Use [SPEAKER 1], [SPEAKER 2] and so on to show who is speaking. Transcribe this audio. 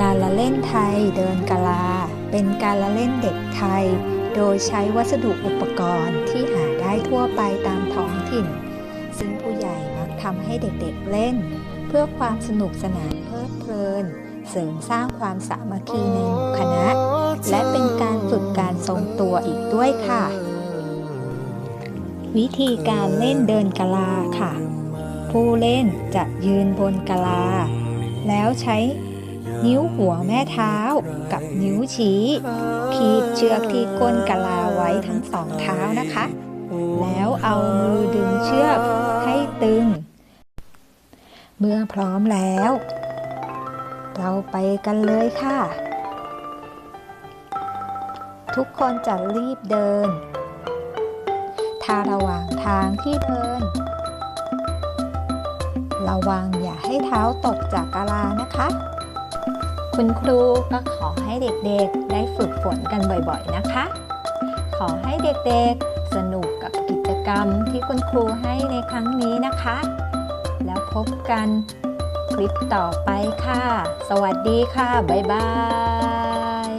[SPEAKER 1] การละเล่นไทยเดินกะลา เป็นการละเล่นเด็กไทย โดยใช้วัสดุอุปกรณ์ที่หาได้ทั่วไปตามท้องถิ่น ซึ่งผู้ใหญ่มักทำให้เด็กๆเล่น เพื่อความสนุกสนานเพลิดเพลิน เสริมสร้างความสามัคคีในหมู่คณะ และเป็นการฝึกการทรงตัวอีกด้วยค่ะ วิธีการเล่นเดินกะลาค่ะ ผู้เล่นจะยืนบนกะลา แล้วใช้ นิ้วหัวแม่เท้ากับนิ้วชี้ขีดเชือกที่ก้นกะลาไว้ทั้งสองเท้านะคะ แล้วเอามือดึงเชือกให้ตึง เมื่อพร้อมแล้ว เราไปกันเลยค่ะ ทุกคนจะรีบเดิน ถ้าระหว่างทางที่เดิน ระวังอย่าให้เท้าตกจากกะลานะคะ คุณครูก็ขอให้เด็กๆได้ฝึกฝนกันบ่อยๆนะคะ ขอให้เด็กๆสนุกกับกิจกรรมที่คุณครูให้ในครั้งนี้นะคะ แล้วพบกันคลิปต่อไปค่ะ สวัสดีค่ะ บ๊ายบาย